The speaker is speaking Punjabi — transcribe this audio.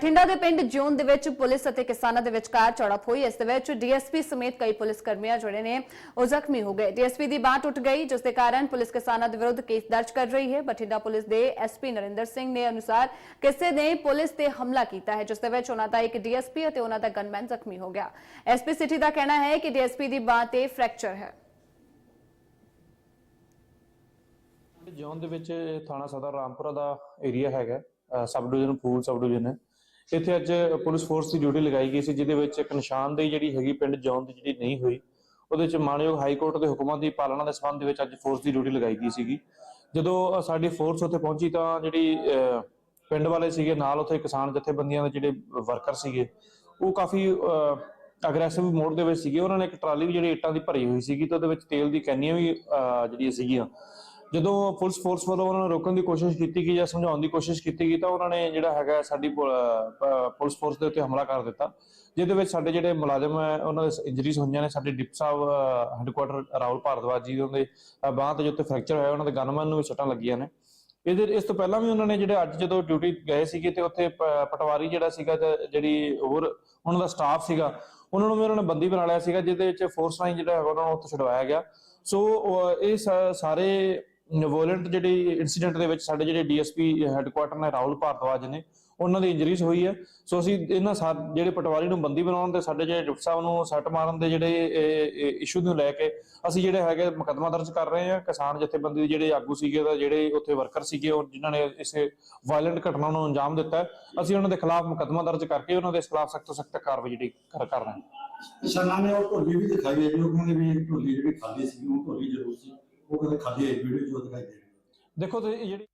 ਬਠਿੰਡਾ ਦੇ ਪਿੰਡ ਜੂਨ ਦੇ ਵਿੱਚ ਪੁਲਿਸ ਅਤੇ ਕਿਸਾਨਾਂ ਦੇ ਵਿਚਕਾਰ ਝੜਪ ਹੋਈ ਇਸ ਦੇ ਵਿੱਚ ਡੀਐਸਪੀ ਸਮੇਤ ਕਈ ਪੁਲਿਸ ਕਰਮੀਆਂ ਜਿਹੜੇ ਨੇ, ਉਹ ਜ਼ਖਮੀ ਹੋ ਗਏ। ਡੀਐਸਪੀ ਦੀ ਬਾਂਹ ਟੁੱਟ ਗਈ, ਜਿਸ ਦੇ ਕਾਰਨ ਪੁਲਿਸ ਕਿਸਾਨਾਂ ਦੇ ਵਿਰੁੱਧ ਕੇਸ ਦਰਜ ਕਰ ਰਹੀ ਹੈ। ਬਠਿੰਡਾ ਪੁਲਿਸ ਦੇ ਐਸਪੀ ਨਰਿੰਦਰ ਸਿੰਘ ਨੇ ਅਨੁਸਾਰ ਕਿਸੇ ਨੇ ਪੁਲਿਸ ਤੇ ਹਮਲਾ ਕੀਤਾ ਹੈ, ਜਿਸ ਦੇ ਵਿੱਚ ਉਹਨਾਂ ਦਾ ਇੱਕ ਡੀਐਸਪੀ ਅਤੇ ਉਹਨਾਂ ਦਾ ਗਨਮੈਨ ਜ਼ਖਮੀ ਹੋ ਗਿਆ। ਐਸਪੀ ਸਿਟੀ ਦਾ ਕਹਿਣਾ ਹੈ ਕਿ ਡੀਐਸਪੀ ਦੀ ਬਾਂਹ ਤੇ ਫ੍ਰੈਕਚਰ ਹੈ। ਜੌਨ ਦੇ ਵਿੱਚ ਥਾਣਾ ਸਦਰ ਰਾਮਪੁਰਾ ਦਾ ਏਰੀਆ ਹੈਗਾ ਸਬ ਡਿਵੀਜ਼ਨ, ਫੂਲ ਸਬ ਡਿਵੀਜ਼ਨ ਹੈ। ਇੱਥੇ ਅੱਜ ਪੁਲਿਸ ਫੋਰਸ ਦੀ ਡਿਊਟੀ ਲਗਾਈ ਗਈ ਸੀ ਜਿਹਦੇ ਵਿੱਚ ਇੱਕ ਨਿਸ਼ਾਨਦੇਹੀ ਜਿਹੜੀ ਹੈਗੀ ਪਿੰਡ ਜੌਨ ਦੀ ਜਿਹੜੀ ਨਹੀਂ ਹੋਈ ਉਹਦੇ ਵਿੱਚ ਮਾਨਯੋਗ ਹਾਈ ਕੋਰਟ ਦੇ ਹੁਕਮਾਂ ਦੀ ਪਾਲਣਾ ਦੇ ਸੰਬੰਧ ਵਿੱਚ ਅੱਜ ਫੋਰਸ ਦੀ ਡਿਊਟੀ ਲਗਾਈ ਗਈ ਸੀਗੀ। ਜਦੋਂ ਸਾਡੀ ਫੋਰਸ ਉੱਥੇ ਪਹੁੰਚੀ ਤਾਂ ਜਿਹੜੀ ਪਿੰਡ ਵਾਲੇ ਸੀਗੇ ਨਾਲ ਉੱਥੇ ਕਿਸਾਨ ਜਥੇਬੰਦੀਆਂ ਦੇ ਜਿਹੜੇ ਵਰਕਰ ਸੀਗੇ ਉਹ ਕਾਫੀ ਅਗਰੈਸਿਵ ਮੋਡ ਦੇ ਵਿੱਚ ਸੀਗੇ। ਉਹਨਾਂ ਨੇ ਇੱਕ ਟਰਾਲੀ ਵੀ ਜਿਹੜੀ ਇੱਟਾਂ ਦੀ ਭਰੀ ਹੋਈ ਸੀਗੀ ਤੇ ਉਹਦੇ ਵਿੱਚ ਤੇਲ ਦੀ ਕੈਨੀਆਂ ਵੀ ਅਹ, ਜਿਹੜੀਆਂ ਸੀਗੀਆਂ ਜਦੋਂ ਪੁਲਿਸ ਫੋਰਸ ਵੱਲੋਂ ਉਹਨਾਂ ਨੂੰ ਰੋਕਣ ਦੀ ਕੋਸ਼ਿਸ਼ ਕੀਤੀ ਗਈ ਜਾਂ ਸਮਝਾਉਣ ਦੀ ਕੋਸ਼ਿਸ਼ ਕੀਤੀ ਗਈ ਤਾਂ ਉਹਨਾਂ ਨੇ ਜਿਹੜਾ ਹੈਗਾ ਸਾਡੀ ਪੁਲਿਸ ਫੋਰਸ ਦੇ ਉੱਤੇ ਹਮਲਾ ਕਰ ਦਿੱਤਾ, ਜਿਹਦੇ ਵਿੱਚ ਸਾਡੇ ਜਿਹੜੇ ਮੁਲਾਜ਼ਮ ਹੈ, ਉਹਨਾਂ ਦੇ ਇੰਜਰੀਜ਼ ਹੋਈਆਂ ਨੇ, ਸਾਡੇ ਡਿਪ ਸਾਹਿਬ ਹੈੱਡਕੁਆਟਰ ਰਾਹੁਲ ਭਾਰਦਵਾਜ ਜੀ ਦੇ, ਅਹ, ਬਾਂਹ ਤੇ ਜਿੱਥੇ ਫ੍ਰੈਕਚਰ ਹੋਇਆ, ਉਹਨਾਂ ਦੇ ਗਨਮੈਨ ਨੂੰ ਵੀ ਸੱਟਾਂ ਲੱਗੀਆਂ ਨੇ। ਇਹਦੇ ਇਸ ਤੋਂ ਪਹਿਲਾਂ ਵੀ ਉਹਨਾਂ ਨੇ ਜਿਹੜੇ ਅੱਜ ਜਦੋਂ ਡਿਊਟੀ ਗਏ ਸੀਗੇ ਤੇ ਉੱਥੇ ਪ- ਪਟਵਾਰੀ ਜਿਹੜਾ ਸੀਗਾ ਜਿਹੜੀ ਹੋਰ ਉਹਨਾਂ ਦਾ ਸਟਾਫ ਸੀਗਾ, ਉਹਨਾਂ ਨੂੰ ਵੀ ਉਹਨਾਂ ਨੇ ਬੰਦੀ ਬਣਾ ਲਿਆ ਸੀਗਾ, ਜਿਹਦੇ ਵਿੱਚ ਫੋਰਸ ਨਾਲ ਜਿਹੜਾ ਹੈਗਾ ਉਹਨਾਂ ਨੂੰ ਉੱਥੇ ਛੁਡਵਾਇਆ ਗਿਆ। ਸੋ ਇਹ ਸ- ਸਾਰੇ ਵੋਲੈਂਟ ਜਿਹੜੀ ਇਨਸੀਡੈਂਟ ਦੇ ਵਿੱਚ ਸਾਡੇ ਜਿਹੜੇ ਡੀਐਸਪੀ ਹੈੱਡਕੁਆਟਰ ਨੇ ਰਾਹੁਲ ਭਾਰਦਵਾਜ ਨੇ, ਉਹਨਾਂ ਦੀ ਇੰਜਰੀਜ਼ ਹੋਈ ਹੈ। ਸੋ ਅਸੀਂ ਇਹਨਾਂ ਜਿਹੜੇ ਪਟਵਾਰੀ ਨੂੰ ਬੰਦੀ ਬਣਾਉਣ ਤੇ ਸਾਡੇ ਜਿਹੜੇ ਡਿਪਟੀ ਸਾਹਿਬ ਨੂੰ ਸੱਟ ਮਾਰਨ ਦੇ ਜਿਹੜੇ ਇਸ਼ੂ ਨੂੰ ਲੈ ਕੇ ਅਸੀਂ ਜਿਹੜੇ ਹੈਗੇ ਮੁਕੱਦਮਾ ਦਰਜ ਕਰ ਰਹੇ ਹਾਂ। ਕਿਸਾਨ ਜਥੇਬੰਦੀ ਦੇ ਜਿਹੜੇ ਆਗੂ ਸੀਗੇ ਤਾਂ ਜਿਹੜੇ ਉੱਥੇ ਵਰਕਰ ਸੀਗੇ, ਉਹ ਜਿਨ੍ਹਾਂ ਨੇ ਇਸ ਵਾਇਲੈਂਟ ਘਟਨਾ ਨੂੰ ਅੰਜਾਮ ਦਿੱਤਾ ਅਸੀਂ ਉਹਨਾਂ ਦੇ ਖਿਲਾਫ ਮੁਕੱਦਮਾ ਦਰਜ ਕਰਕੇ ਉਹਨਾਂ ਦੇ ਖਿਲਾਫ ਸਖਤ ਸਖਤ ਕਾਰਵਾਈ ਜਿਹੜੀ ਕਰ ਕਰ ਰਹੇ ਹਾਂ। ਕਿਸਾਨਾਂ ਨੇ ਉਹ ਢੋਲੀ ਵੀ ਦਿਖਾਈ ਹੈ। ਲੋਕਾਂ ਨੇ ਵੀ ਢੋਲੀ ਜਿਹੜੀ ਖਾਲੀ ਸੀ, ਉਹ ਢੋਲੀ ਜ਼ਰੂਰ ਸੀ। ਉਹ ਕਹਿੰਦੇ ਖਾਲੀ ਵੀਡੀਓ ਜੋ ਦਿਖਾਈ ਦੇ ਰਹੀ ਹੈ ਦੇਖੋ ਤੁਸੀਂ ਜਿਹੜੀ